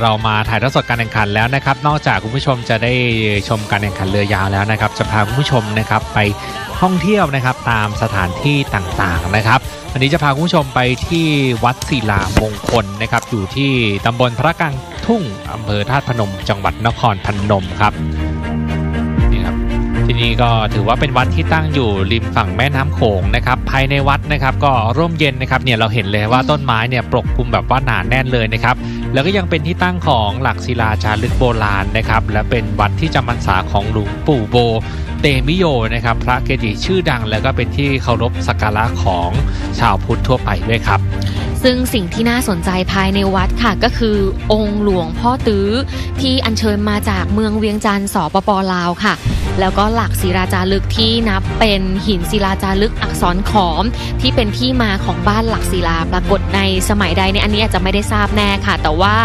เรามาถ่ายทอดสดการแข่งขันแล้วนะครับ นอกจากคุณผู้ชมจะได้ชมการแข่งขันเรือยาวแล้วนะครับ จะพาคุณผู้ชมนะครับไปท่องเที่ยวนะครับตามสถานที่ต่างๆนะครับวันนี้จะพาคุณผู้ชมไปที่วัดศิลามงคลนะครับ อยู่ที่ตำบลพระกลางทุ่งอำเภอธาตุพนม จังหวัดนครพนมครับ ที่นี่ก็ถือว่าเป็นวัดที่ตั้งอยู่ริมฝั่งแม่น้ำโขงนะครับภายในวัดนะครับก็ร่มเย็นนะครับเนี่ยเราเห็นเลยว่าต้นไม้เนี่ยปกคลุมแบบว่าหนาแน่นเลยนะครับแล้วก็ยังเป็นที่ตั้งของหลักศิลาจารึกโบราณนะครับและเป็นวัดที่จำพรรษาของหลวงปู่โบเตมิโยนะครับพระเกจิชื่อดัง แล้วก็เป็นที่เคารพสักการะของชาวพุทธทั่วไปด้วยครับซึ่งสิ่งที่น่าสนใจภายในวัดค่ะก็คือองค์หลวงพ่อตื้อที่อัญเชิญมาจากเมืองเวียงจันทร์สปปลาวค่ะ แล้วก็หลักศิลาจารึกที่นับเป็นหินศิลาจารึกอักษรขอม ที่เป็นที่มาของบ้านหลักศิลาปรากฏในสมัยใดในยอันนี้อาจจะไม่ได้ทราบแน่ค่ะ แต่ว่า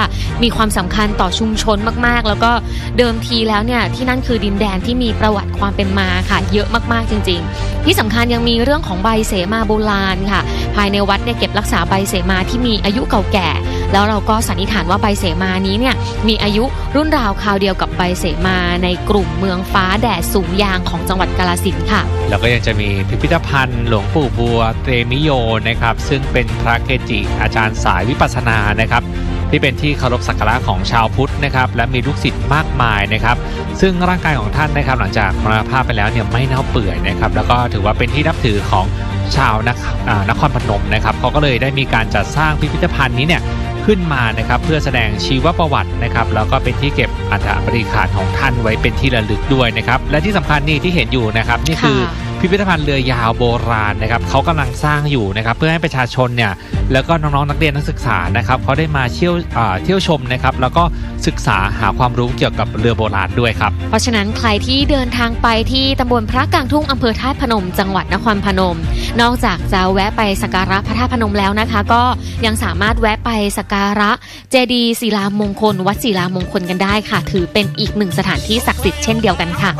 มีความสำคัญต่อชุมชนมากๆ แล้วก็เดิมทีแล้วเนี่ยที่นั่นคือดินแดนที่มีประวัติความเป็นมาค่ะ เยอะมากๆจริง ๆ ที่สำคัญยังมีเรื่องของใบเสมาโบราณค่ะ ภายในวัดเนี่ยเก็บรักษาใบเสมาที่มีอายุเก่าแก่ แล้วเราก็สันนิษฐานว่าใบเสมานี้เนี่ยมีอายุรุ่นราวคราวเดียวกับใบเสมาในกลุ่มเมืองฟ้าแดดสูงยางของจังหวัดกาลสินค่ะ แล้วก็ยังจะมีพิพิธภัณฑ์หลวงปู่บัวเตมิโยนะครับ ซึ่งเป็นพระเกจิอาจารย์สายวิปัสสนานะครับ ที่เป็นที่เคารพสักการะของชาวพุทธนะครับและมีลูกศิษย์มากมายนะครับซึ่งร่างกายของท่านนะครับหลังจากมรณภาพไปแล้วเนี่ยไม่เน่าเปื่อยนะครับแล้วก็ถือว่าเป็นที่นับถือของชาวนครอ่านครพนมนะครับเขาก็เลยได้มีการจัดสร้างพิพิธภัณฑ์นี้เนี่ยขึ้นมานะครับเพื่อแสดงชีวประวัตินะครับแล้วก็เป็นที่เก็บอัฐบริขารของท่านไว้เป็นที่ระลึกด้วยนะครับและที่สำคัญนี่ที่เห็นอยู่นะครับนี่คือ พิพิธภัณฑ์เรือยาวโบราณนะครับเขากำลังสร้างอยู่นะครับเพื่อให้ประชาชนเนี่ยแล้วก็น้องๆนักเรียนนักศึกษานะครับเขาได้มาเที่ยวเที่ยวชมนะครับแล้วก็ศึกษาหาความรู้เกี่ยวกับเรือโบราณด้วยครับเพราะฉะนั้นใครที่เดินทางไปที่ตำบลพระกลางทุ่งอำเภอธาพนม จังหวัดนครพนม นอกจากจะแวะไปสักการะพระธาตุพนมแล้วนะคะ ก็ยังสามารถแวะไปสักการะเจดีย์ศิลามงคล วัดศิลามงคลกันได้ค่ะ ถือเป็นอีกหนึ่งสถานที่ศักดิ์สิทธิ์เช่นเดียวกันค่ะ